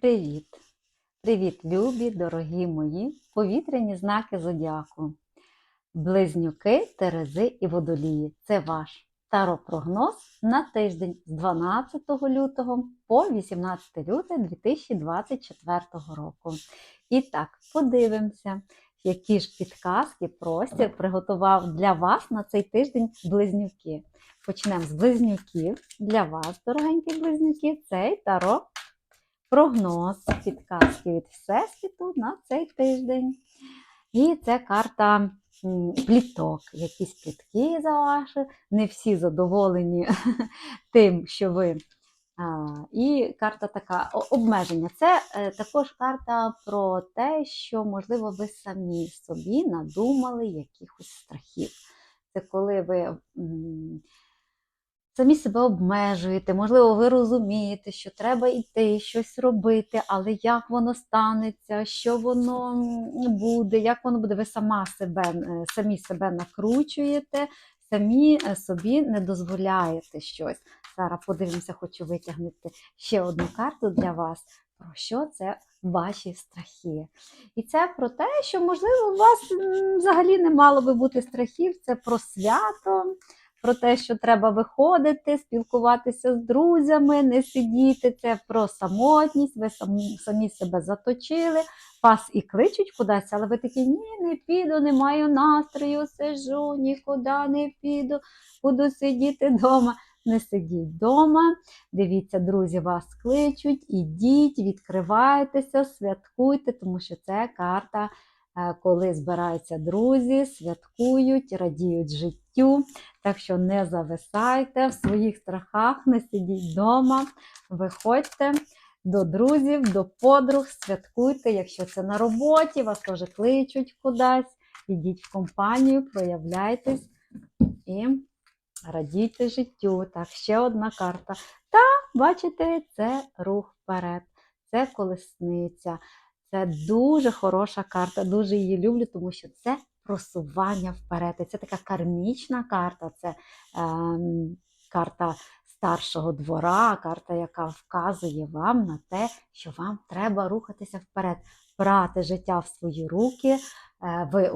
Привіт! Привіт, любі, дорогі мої повітряні знаки зодіаку. Близнюки, Терези і Водолії. Це ваш таропрогноз на тиждень з 12 лютого по 18 лютого 2024 року. І так, подивимося, які ж підказки простір приготував для вас на цей тиждень близнюки. Почнемо з близнюків. Для вас, дорогенькі близнюки, цей таро прогноз, підказки від Всесвіту на цей тиждень. І це карта пліток, якісь плітки за ваші, не всі задоволені тим, що ви. І карта така обмеження. Це е, також карта про те, що, можливо, ви самі собі надумали якихось страхів. Це коли ви самі себе обмежуєте, можливо, ви розумієте, що треба йти, щось робити, але як воно станеться, що воно буде, як воно буде, ви сама себе, е, самі себе накручуєте, самі е, собі не дозволяєте щось. Зараз подивимося, хочу витягнути ще одну карту для вас. Про що це ваші страхи? І це про те, що, можливо, у вас взагалі не мало би бути страхів, це про свято, про те, що треба виходити, спілкуватися з друзями, не сидіти. Це про самотність, ви самі, самі себе заточили, вас і кличуть кудись, але ви такі, ні, не піду, не маю настрою, сижу, нікуди не піду, буду сидіти вдома. Не сидіть вдома, дивіться, друзі вас кличуть, ідіть, відкривайтеся, святкуйте, тому що це карта, коли збираються друзі, святкують, радіють життю. Так що не зависайте в своїх страхах, не сидіть вдома, виходьте до друзів, до подруг, святкуйте, якщо це на роботі, вас теж кличуть кудись, ідіть в компанію, проявляйтесь і радійте життю. Так, ще одна карта. Та, бачите, це рух вперед, це колесниця. Це дуже хороша карта, дуже її люблю, тому що це просування вперед. Це така кармічна карта, це е, карта старшого двора, карта, яка вказує вам на те, що вам треба рухатися вперед, брати життя в свої руки, е, ви,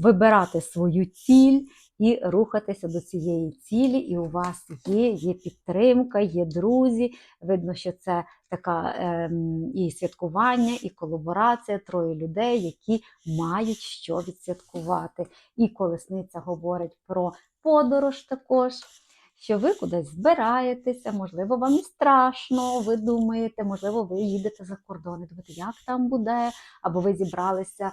вибирати свою ціль і рухатися до цієї цілі. І у вас є, є підтримка, є друзі. Видно, що це така ем, і святкування, і колаборація, троє людей, які мають що відсвяткувати. І колесниця говорить про подорож також. Що ви кудись збираєтеся, можливо, вам і страшно, ви думаєте, можливо, ви їдете за кордон, і думаєте, як там буде, або ви зібралися, е,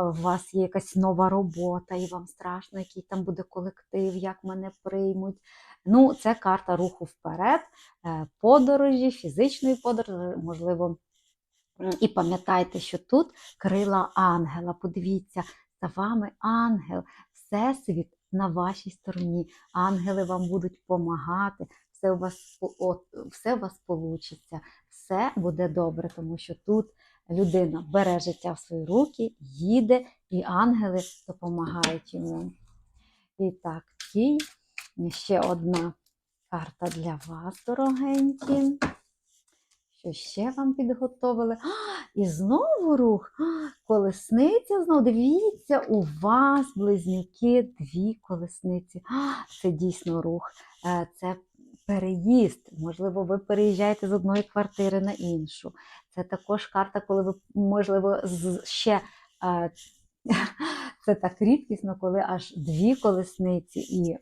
у вас є якась нова робота, і вам страшно, який там буде колектив, як мене приймуть. Ну, це карта руху вперед, е, подорожі, фізичної подорожі, можливо. І пам'ятайте, що тут крила ангела. Подивіться, за вами ангел, всесвіт на вашій стороні. Ангели вам будуть допомагати, все у вас от, все у вас получиться, все буде добре, тому що тут людина бере життя в свої руки, їде, і ангели допомагають йому. І так, і ще одна карта для вас, дорогенькі. Що ще вам підготовили? А, і знову рух. А, колесниця знову. Дивіться, у вас, близнюки, дві колесниці. А, це дійсно рух. Е, Це переїзд. Можливо, ви переїжджаєте з одної квартири на іншу. Це також карта, коли ви, можливо, ще. Це так рідкісно, коли аж дві колесниці, і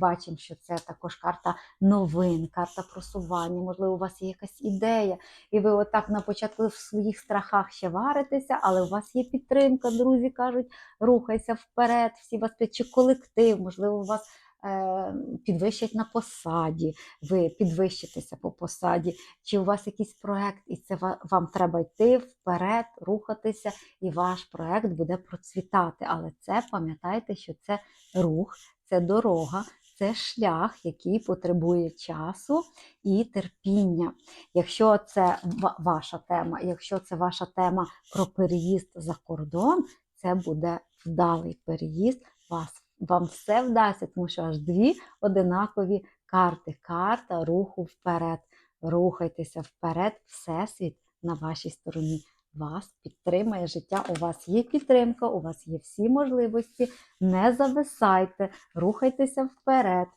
бачимо, що це також карта новин, карта просування. Можливо, у вас є якась ідея, і ви отак на початку в своїх страхах ще варитеся, але у вас є підтримка, друзі кажуть, рухайся вперед, всі вас чи колектив, можливо, у вас. Е, Підвищать на посаді, ви підвищитеся по посаді, чи у вас якийсь проект, і це вам треба йти вперед, рухатися, і ваш проект буде процвітати. Але це пам'ятайте, що це рух, це дорога, це шлях, який потребує часу і терпіння. Якщо це ваша тема, якщо це ваша тема про переїзд за кордон, це буде вдалий переїзд. Вас вам все вдасться, тому що аж дві одинакові карти. Карта руху вперед. Рухайтеся вперед, всесвіт на вашій стороні. Вас підтримає життя. У вас є підтримка, у вас є всі можливості. Не зависайте, рухайтеся вперед.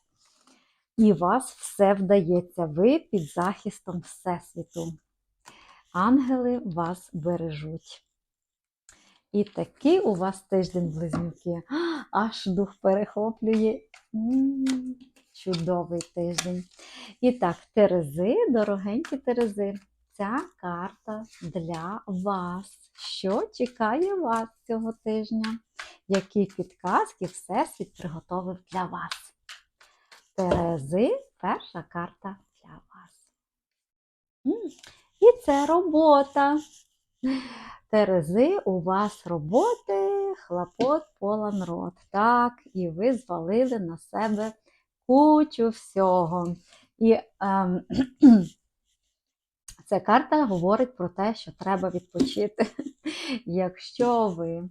І вас все вдається. Ви під захистом Всесвіту. Ангели вас бережуть. І такий у вас тиждень близнюки. Аж дух перехоплює. Чудовий тиждень. І так, Терези, дорогенькі Терези, ця карта для вас. Що чекає вас цього тижня? Які підказки Всесвіт приготовив для вас? Терези, перша карта для вас. І це робота. Терези, у вас роботи, хлопот, полон рот. Так, і ви звалили на себе кучу всього. І ем, ця карта говорить про те, що треба відпочити. Якщо ви е,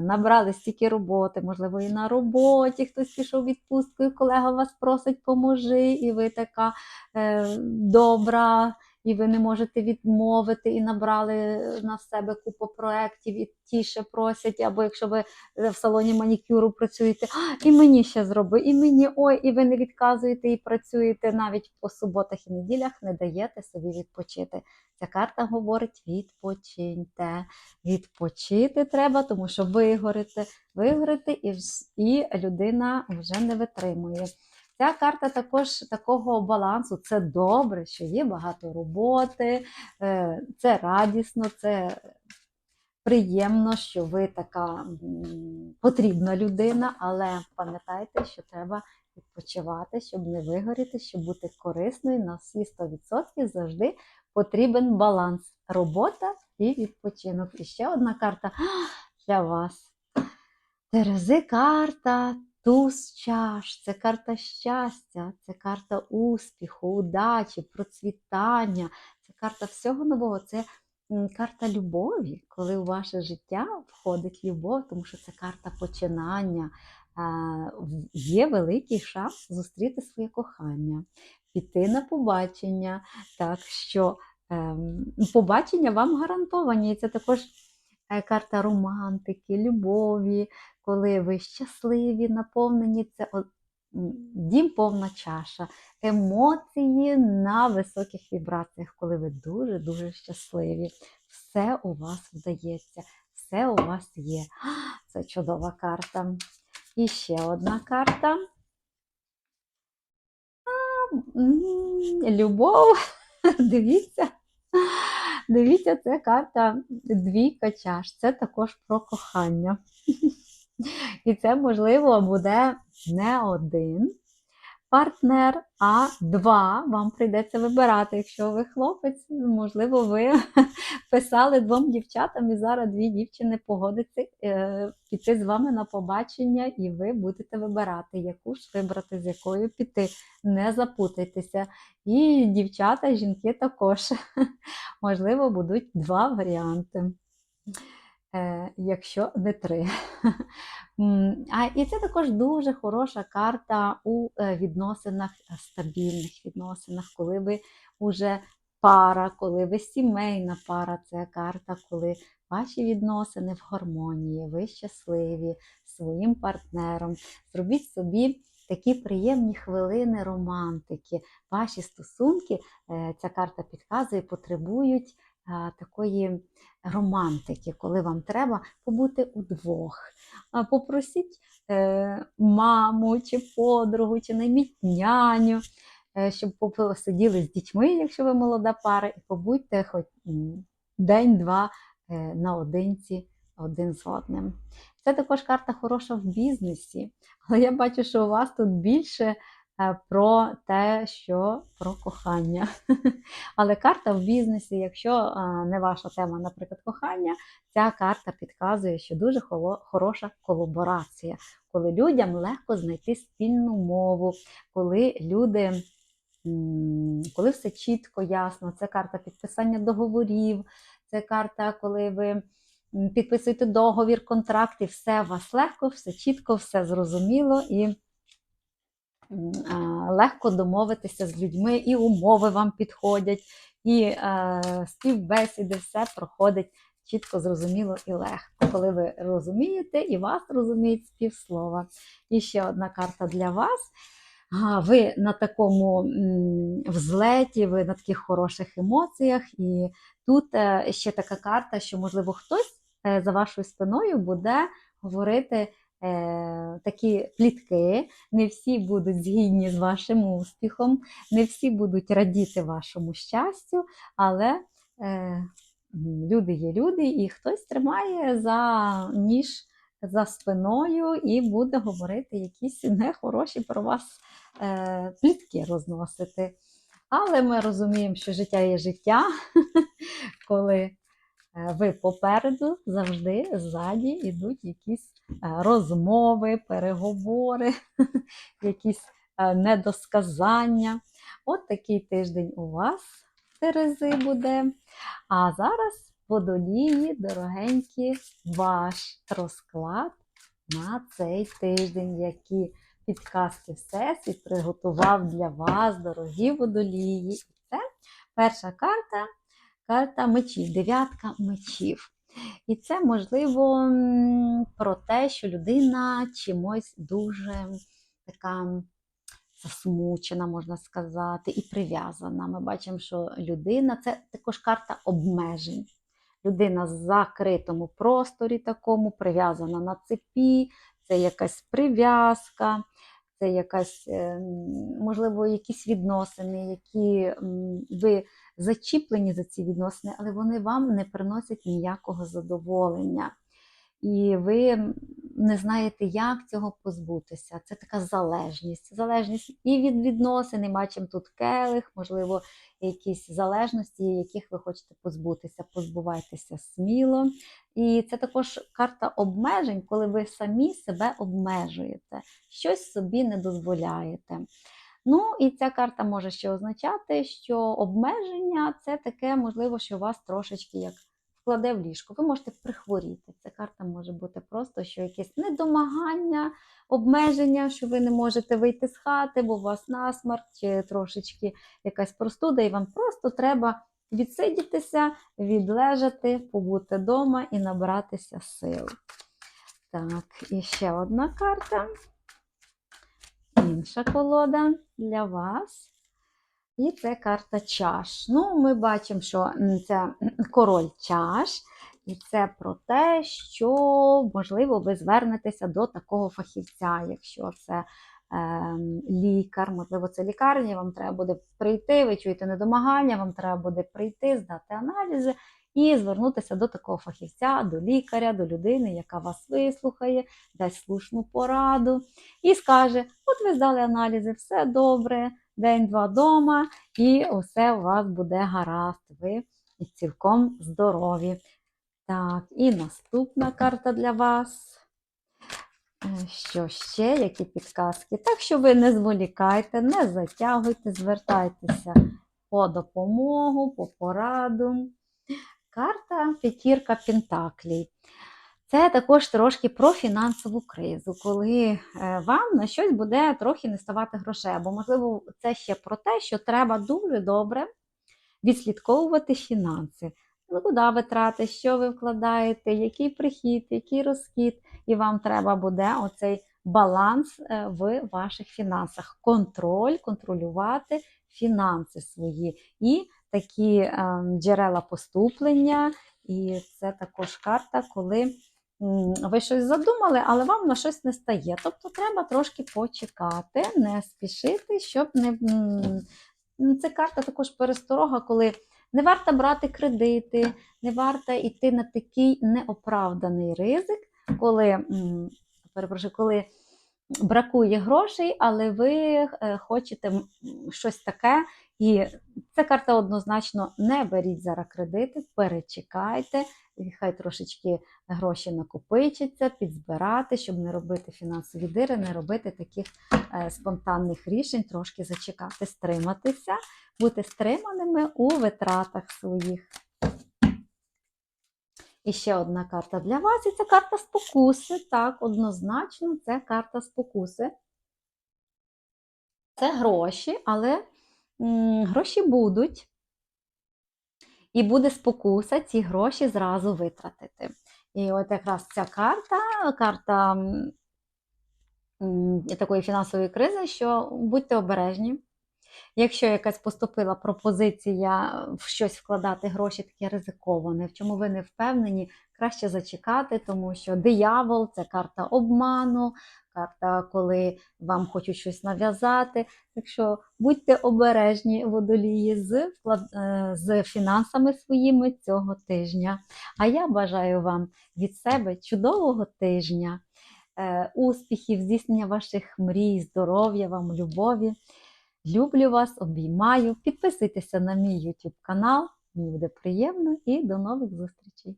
набрали стільки роботи, можливо, і на роботі хтось пішов і колега вас просить, поможи, і ви така е, добра, і ви не можете відмовити, і набрали на себе купу проєктів, і ті ще просять, або якщо ви в салоні манікюру працюєте, «А, і мені ще зроби, і мені ой, і ви не відказуєте, і працюєте навіть по суботах і неділях, не даєте собі відпочити. Ця карта говорить: відпочиньте. Відпочити треба, тому що вигорите, вигорите, і, і людина вже не витримує. Ця карта також такого балансу. Це добре, що є багато роботи, е, це радісно, це приємно, що ви така потрібна людина, але пам'ятайте, що треба відпочивати, щоб не вигоріти, щоб бути корисною на всі 100% завжди потрібен баланс. Робота і відпочинок. І ще одна карта для вас. Терези карта туз чаш. Це карта щастя, це карта успіху, удачі, процвітання, це карта всього нового. Це карта любові, коли у ваше життя входить любов, тому що це карта починання. Є великий шанс зустріти своє кохання, піти на побачення. Так що ем, побачення вам гарантовані. І це також карта романтики, любові, коли ви щасливі, наповнені, це дім повна чаша, емоції на високих вібраціях, коли ви дуже-дуже щасливі. Все у вас вдається, все у вас є. Це чудова карта. І ще одна карта. Любов. Дивіться. Дивіться, це карта двійка чаш. Це також про кохання. І це, можливо, буде не один партнер, а два. Вам прийдеться вибирати. Якщо ви хлопець, можливо, ви писали двом дівчатам, і зараз дві дівчини погодяться е, піти з вами на побачення, і ви будете вибирати, яку ж вибрати, з якою піти. Не запутайтеся. І дівчата, жінки також. Можливо, будуть два варіанти. Е, якщо не три. А, і це також дуже хороша карта у е, відносинах, е, стабільних відносинах, коли ви вже пара, коли ви сімейна пара, це карта, коли ваші відносини в гармонії, ви щасливі своїм партнером. Зробіть собі такі приємні хвилини романтики. Ваші стосунки, ця карта підказує, потребують такої романтики, коли вам треба побути удвох. Попросіть е, маму чи подругу, чи найміть няню, е, щоб посиділи з дітьми, якщо ви молода пара, і побудьте хоч день-два е, наодинці один з одним. Це також карта хороша в бізнесі, але я бачу, що у вас тут більше про те, що про кохання. Але карта в бізнесі, якщо е, не ваша тема, наприклад, кохання, ця карта підказує, що дуже хороша колаборація, коли людям легко знайти спільну мову, коли люди, коли все чітко, ясно, це карта підписання договорів, це карта, коли ви підписуєте договір, контракт, і все у вас легко, все чітко, все зрозуміло і легко домовитися з людьми, і умови вам підходять, і співбесіди, все проходить чітко, зрозуміло і легко, коли ви розумієте і вас розуміють співслова. І ще одна карта для вас. Ви на такому взлеті, ви на таких хороших емоціях, і тут е, ще така карта, що, можливо, хтось е, за вашою спиною буде говорити такі плітки. Не всі будуть згідні з вашим успіхом, не всі будуть радіти вашому щастю, але е, люди є люди, і хтось тримає за ніж за спиною і буде говорити якісь нехороші про вас е, плітки розносити. Але ми розуміємо, що життя є життя, коли е, ви попереду завжди ззаді йдуть якісь е, розмови, переговори, якісь е, недосказання. От такий тиждень у вас, Терези, буде. А зараз водолії, дорогенькі, ваш розклад на цей тиждень, які підказки Всесвіт приготував для вас, дорогі водолії. І це перша карта карта мечів, дев'ятка мечів. І це, можливо, про те, що людина чимось дуже така засмучена, можна сказати, і прив'язана. Ми бачимо, що людина це також карта обмежень. Людина в закритому просторі такому, прив'язана на цепі, це якась прив'язка, це якась, е, можливо, якісь відносини, які ви зачіплені за ці відносини, але вони вам не приносять ніякого задоволення. І ви не знаєте, як цього позбутися. Це така залежність. Залежність і від відносин, і бачимо тут келих, можливо, якісь залежності, яких ви хочете позбутися. Позбувайтеся сміло. І це також карта обмежень, коли ви самі себе обмежуєте, щось собі не дозволяєте. Ну, і ця карта може ще означати, що обмеження це таке, можливо, що вас трошечки як вкладе в ліжко. Ви можете прихворіти. Ця карта може бути просто що якесь недомагання, обмеження, що ви не можете вийти з хати, бо у вас насмарк, чи трошечки якась простуда, і вам просто треба відсидітися, відлежати, побути вдома і набратися сил. Так, і ще одна карта. Інша колода для вас. І це карта чаш. Ну, ми бачимо, що це король чаш, і це про те, що, можливо, ви звернетеся до такого фахівця, якщо це е, лікар, можливо, це лікарня, вам треба буде прийти, ви чуєте недомагання, вам треба буде прийти, здати аналізи і звернутися до такого фахівця, до лікаря, до людини, яка вас вислухає, дасть слушну пораду і скаже: от ви здали аналізи, все добре день-два дома, і усе у вас буде гаразд. Ви цілком здорові. Так, і наступна карта для вас. Е, Що ще, які підказки? Так що ви не зволікайте, не затягуйте, звертайтеся по допомогу, по пораду. Карта п'ятірка Пентаклей. Це також трошки про фінансову кризу, коли е, вам на щось буде трохи не ставати грошей. Або, можливо, це ще про те, що треба дуже добре відслідковувати фінанси. Куди витрати, що ви вкладаєте, який прихід, який розхід, і вам треба буде оцей баланс е, в ваших фінансах. Контроль, контролювати фінанси свої і такі е, джерела поступлення. І це також карта, коли ви щось задумали, але вам на щось не стає. Тобто треба трошки почекати, не спішити, щоб не. м, Це карта також пересторога, коли не варто брати кредити, не варто йти на такий неоправданий ризик, коли, перепрошую, коли бракує грошей, але ви е, хочете щось таке. І ця карта однозначно не беріть зараз кредити, перечекайте, хай трошечки гроші накопичаться, підзбирати, щоб не робити фінансові дири, не робити таких е, спонтанних рішень, трошки зачекати, стриматися, бути стриманими у витратах своїх. І ще одна карта для вас, і це карта спокуси. Так, однозначно, це карта спокуси. Це гроші, але гроші будуть. і буде спокуса ці гроші зразу витратити. І от якраз ця карта, карта такої фінансової кризи, що будьте обережні. Якщо якась поступила пропозиція в щось вкладати гроші, таке ризиковане, в чому ви не впевнені, краще зачекати, тому що диявол це карта обману, карта, коли вам хочуть щось нав'язати. Так що будьте обережні водолії з, е, з фінансами своїми цього тижня. А я бажаю вам від себе чудового тижня, е, успіхів, здійснення ваших мрій, здоров'я вам, любові. Люблю вас, обіймаю. Підписуйтеся на мій YouTube канал, мені буде приємно і до нових зустрічей!